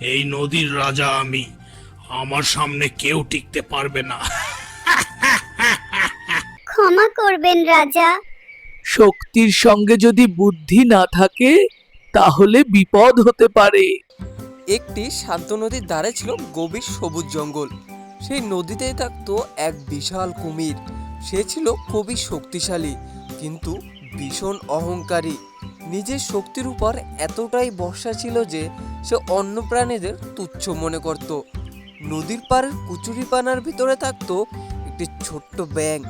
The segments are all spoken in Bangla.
এই নদীর রাজা আমি। আমার সামনে কেউ টিকতে পারবে না। ক্ষমা করবেন রাজা। শক্তির সঙ্গে যদি বুদ্ধি না থাকে তাহলে বিপদ হতে পারে। একটি শান্ত নদীর ধারে ছিল গভীর সবুজ জঙ্গল। সেই নদীতেই থাকতো এক বিশাল কুমির। সে ছিল খুবই শক্তিশালী কিন্তু ভীষণ অহংকারী। নিজের শক্তির উপর এতটাই বর্ষা ছিল যে সে অন্য প্রাণীদের তুচ্ছ মনে করত। নদীর পাড়ের কুচুরিপানার ভিতরে থাকতো একটি ছোট্ট ব্যাঙ।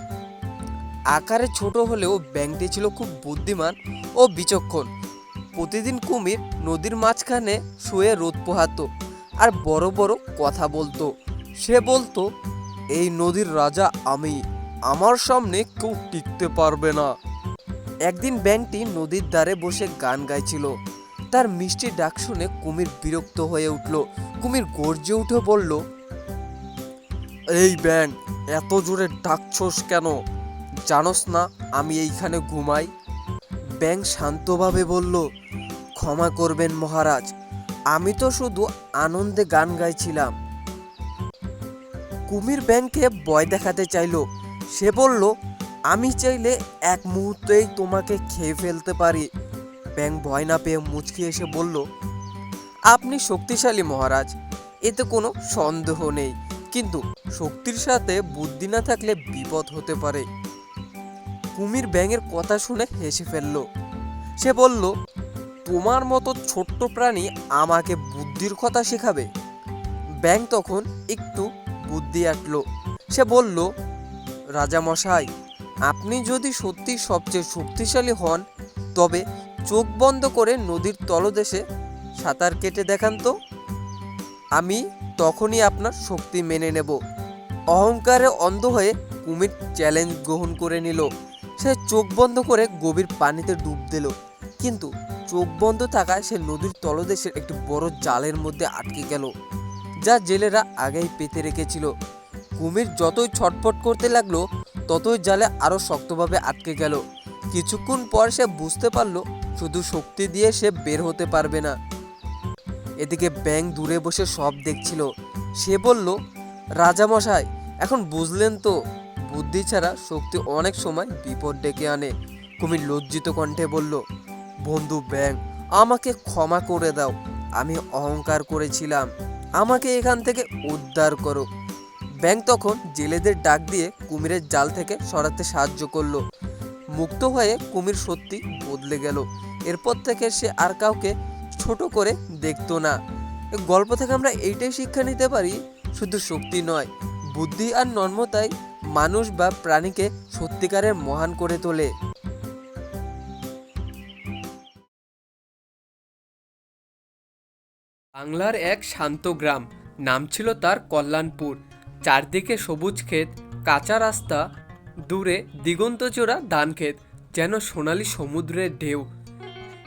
আকারে ছোট হলেও ব্যাঙটি ছিল খুব বুদ্ধিমান ও বিচক্ষণ। প্রতিদিন কুমির নদীর মাঝখানে শুয়ে রোদ পোহাতো আর বড় বড় কথা বলতো। সে বলতো, এই নদীর রাজা আমি, আমার সামনে কেউ টিকতে পারবে না। একদিন ব্যাংকটি নদীর ধারে বসে গান গাইছিল। তার মিষ্টি ডাক শুনে কুমির বিরক্ত হয়ে উঠল। কুমির গর্জে উঠে বলল, এই ব্যাং এত জোরে ডাকছোস কেন? জানোস না, আমি এইখানে ঘুমাই? ব্যাং শান্তভাবে বলল, ক্ষমা করবেন মহারাজ, আমি তো শুধু আনন্দে গান গাইছিলাম। কুমির ব্যাংকে ভয় দেখাতে চাইলো। সে বলল আমি চাইলে এক মুহূর্তেই তোমাকে খেয়ে ফেলতে পারি। ব্যাং ভয় না পেয়ে মুচকি এসে বলল, আপনি শক্তিশালী মহারাজ, এতে কোনো সন্দেহ নেই। কিন্তু শক্তির সাথে বুদ্ধি না থাকলে বিপদ হতে পারে। কুমির ব্যাঙের কথা শুনে হেসে ফেলল। সে বলল, তোমার মতো ছোট্ট প্রাণী আমাকে বুদ্ধির কথা শেখাবে? ব্যাং তখন একটু বুদ্ধি আটলো। সে বলল, রাজামশাই আপনি যদি সত্যি সবচেয়ে শক্তিশালী হন, তবে চোখ বন্ধ করে নদীর তলদেশে সাঁতার কেটে দেখান তো। আমি তখনই আপনার শক্তি মেনে নেব। অহংকারে অন্ধ হয়ে কুমির চ্যালেঞ্জ গ্রহণ করে নিল। সে চোখ বন্ধ করে গভীর পানিতে ডুব দিল। কিন্তু চোখ বন্ধ থাকায় সে নদীর তলদেশের একটি বড় জালের মধ্যে আটকে গেল, যা জেলেরা আগেই পেতে রেখেছিল। কুমির যতই ছটফট করতে লাগল ততই জালে আরও শক্তভাবে আটকে গেল। কিছুক্ষণ পর সে বুঝতে পারল, শুধু শক্তি দিয়ে সে বের হতে পারবে না। এদিকে ব্যাং দূরে বসে সব দেখছিল। সে বলল, রাজামশাই, এখন বুঝলেন তো, বুদ্ধি ছাড়া শক্তি অনেক সময় বিপদ ডেকে আনে। কুমির লজ্জিত কণ্ঠে বলল, বন্ধু ব্যাং আমাকে ক্ষমা করে দাও। আমি অহংকার করেছিলাম। আমাকে এখান থেকে উদ্ধার করো। ব্যাং তখন জেলেদের ডাক দিয়ে কুমিরের জাল থেকে সরাতে সাহায্য করল। মুক্ত হয়ে কুমির সত্যি বদলে গেল। এরপর থেকে সে আর কাউকে ছোট করে দেখতো না। গল্প থেকে আমরা এইটাই শিক্ষা নিতে পারি, শুধু শক্তি নয়, বুদ্ধি আর নর্মতাই মানুষ বা প্রাণীকে সত্যিকারের মহান করে তোলে। বাংলার এক শান্ত গ্রাম, নাম ছিল তার কল্যাণপুর। চারদিকে সবুজ ক্ষেত, কাঁচা রাস্তা, দূরে দিগন্ত দিগন্তচূড়া ধান ক্ষেত, যেন সোনালি সমুদ্রের ঢেউ।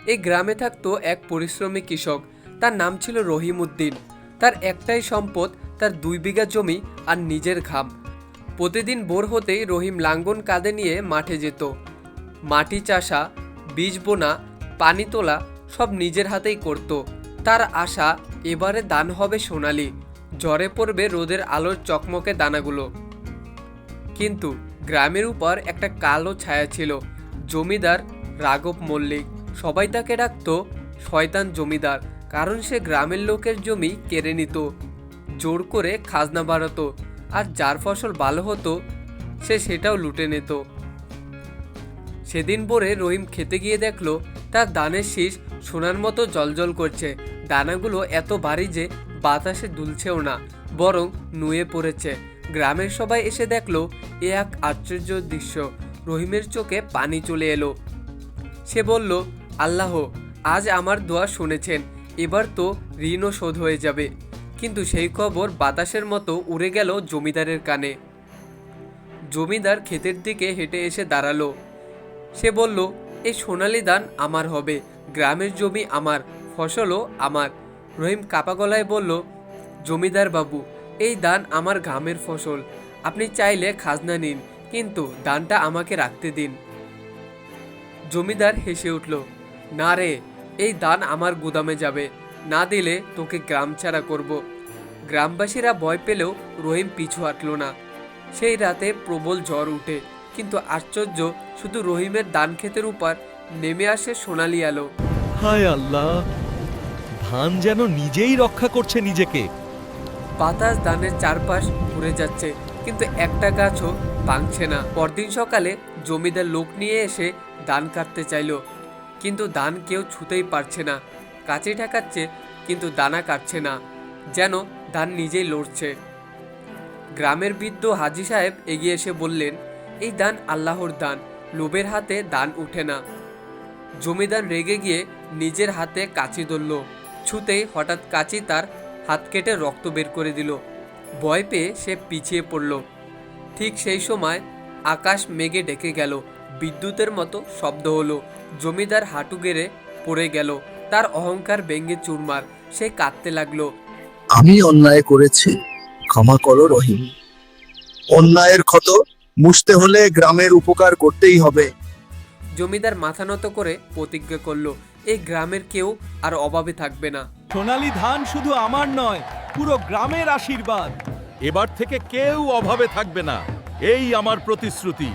এই গ্রামে থাকতো এক পরিশ্রমী কৃষক। তার নাম ছিল রহিমউদ্দিন। তার একটাই সম্পদ, তার দুই বিঘা জমি আর নিজের ঘাম। প্রতিদিন ভোর হতেই রহিম লাঙ্গন কাঁধে নিয়ে মাঠে যেত। মাটি চাষা, বীজ বোনা, পানি তোলা সব নিজের হাতেই করত। তার আশা, এবারে দান হবে সোনালি। জ্বরে পড়বে রোদের আলোর চকমকে দানাগুলো। কিন্তু গ্রামের উপর একটা কালো ছায়া ছিল। জমিদার রাঘব মল্লিক, সবাই তাকে ডাকতো শয়তান জমিদার, কারণ সে গ্রামের লোকের জমি কেড়ে নিত, জোর করে খাজনা বাড়াতো, আর যার ফসল ভালো হতো, সে সেটাও লুটে নিত। সেদিন ভোরে রহিম খেতে গিয়ে দেখল, তার দানের শীষ সোনার মতো জলজল করছে। দানাগুলো এত ভারী যে বাতাসে দুলছেও না, বরং নুয়ে পড়েছে। গ্রামের সবাই এসে দেখল, এ এক আশ্চর্য দৃশ্য। রহিমের চোখে পানি চলে এলো। সে বলল, আল্লাহ, আজ আমার দোয়া শুনেছেন, এবার তো ঋণও শোধ হয়ে যাবে। কিন্তু সেই খবর বাতাসের মতো উড়ে গেল জমিদারের কানে। জমিদার ক্ষেতের দিকে হেঁটে এসে দাঁড়াল। সে বলল এই সোনালি দান আমার হবে, গ্রামের জমি আমার, ফসলও আমার। রহিম কাপা গলায় বলল, জমিদার বাবু, এই দান আমার ঘামের ফসল। আপনি চাইলে খাজনা নিন, কিন্তু দানটা আমাকে রাখতে দিন। জমিদার হেসে উঠল, না রে, এই দান আমার গুদামে যাবে। না দিলে তোকে গ্রাম ছাড়া করব। গ্রামবাসীরা ভয় পেলেও রহিম পিছু হাঁটলো না। সেই রাতে প্রবল ঝড় উঠে, কিন্তু আশ্চর্য শুধু রহিমের দান ক্ষেতের উপর নেমে আসে সোনালি আলো। হায় আল্লাহ! ধান যেন নিজেই রক্ষা করছে নিজেকে। বাতাস ধানের চারপাশ ঘুরে যাচ্ছে, কিন্তু একটা গাছও ভাঙছে না। পরদিন সকালে জমিদার লোক নিয়ে এসে ধান কাটতে চাইলো, কিন্তু ধান কেউ ছুতেই পারছে না। কাছে ঠেকাচ্ছে, কিন্তু দানা কাটছে না, যেন ধান নিজেই লড়ছে। গ্রামের বৃদ্ধ হাজি সাহেব এগিয়ে এসে বললেন, এই দান আল্লাহর দান লোভের হাতে দান উঠে না। জমিদার রেগে গিয়ে নিজের হাতে কাঁচি ধরল। ছুতেই হঠাৎ কাঁচি তার হাত কেটে রক্ত বের করে দিল। ভয় পেয়ে সে পিছিয়ে পড়ল। ঠিক সেই সময় আকাশ মেঘে ডেকে গেল। বিদ্যুতের মতো শব্দ হলো। জমিদার হাঁটু গেড়ে পড়ে গেল। তার অহংকার ব্যঙ্গে চুরমার। সে কাঁদতে লাগল। আমি অন্যায় করেছি। ক্ষমা করো রহিম। অন্যায়ের ক্ষত মুছতে হলে গ্রামের উপকার করতেই হবে। জমিদার মাথা নত করে প্রতিজ্ঞা করল। এই গ্রামের কেউ আর অভাবে থাকবে না। সোনালি ধান শুধু আমার নয় পুরো গ্রামের আশীর্বাদ। এবার থেকে কেউ অভাবে থাকবে না এই আমার প্রতিশ্রুতি।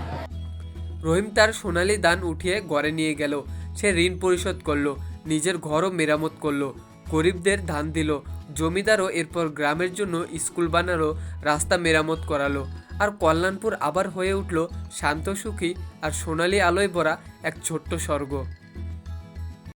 রহিম তার সোনালি দান উঠিয়ে ঘরে নিয়ে গেল। সে ঋণ পরিশোধ করল নিজের ঘরও মেরামত করল গরিবদের ধান দিল জমিদারও এরপর গ্রামের জন্য স্কুল বানালো রাস্তা মেরামত করালো। আর কল্যাণপুর আবার হয়ে উঠল শান্ত সুখী আর সোনালি আলোয় ভরা এক ছোট্ট স্বর্গ।